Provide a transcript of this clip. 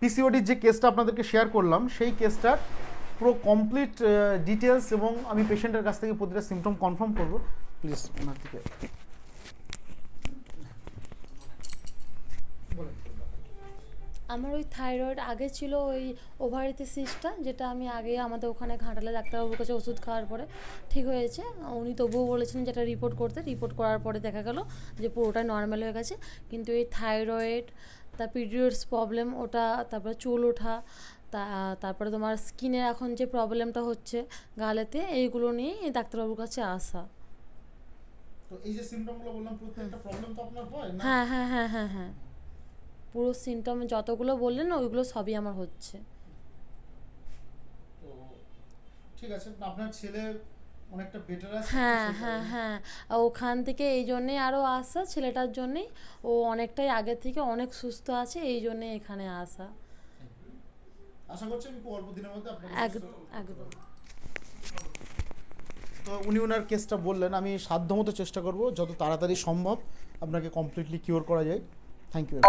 পিসিওডির যে কেসটা আপনাদেরকে শেয়ার করলাম, সেই কেসটার পুরো কমপ্লিট ডিটেলস এবং আমি পেশেন্টের কাছ থেকে প্রতিটা সিমটম কনফার্ম করব। প্লিজ ওনার দিকে। আমার ওই থাইরয়েড আগে ছিল ওই ওভারিতে সিস্টটা যেটা আমি আগে আমাদের ওখানে ঘাটালে ডাক্তারবাবুর কাছে ওষুধ খাওয়ার পরে ঠিক হয়েছে। উনি তবুও বলেছিলেন যেটা রিপোর্ট করতে। রিপোর্ট করার পরে দেখা গেল যে পুরোটাই নর্মাল হয়ে গেছে। কিন্তু এই থাইরয়েড তার পিরিয়ডস প্রবলেম ওটা তারপরে চুল ওঠা তা তারপরে তোমার স্কিনের এখন যে প্রবলেমটা হচ্ছে গালেতে এইগুলো নিয়েই ডাক্তারবাবুর কাছে আসা। তো এই যে সিমটমগুলো বললাম প্রত্যেকটা প্রবলেম তো আপনার হয় না? হ্যাঁ হ্যাঁ হ্যাঁ হ্যাঁ হ্যাঁ। পুরো সিমটম যতগুলো বললেন ওইগুলো সবই আমার হচ্ছে। ঠিক আছে আপনার ছেলে অনেকটা বেটার আছে হ্যাঁ হ্যাঁ হ্যাঁ। ওখান থেকে এই জন্যেই আরও আসা ছেলেটার জন্যেই। ও অনেকটাই আগের থেকে অনেক সুস্থ আছে এই জন্যে এখানে আসা। আশা করছি আমি অল্প দিনের মধ্যে একদম একদম। তো উনি ওনার কেসটা বললেন আমি সাধ্যমতো চেষ্টা করব যত তাড়াতাড়ি সম্ভব আপনাকে কমপ্লিটলি কিওর করা যায়। Thank you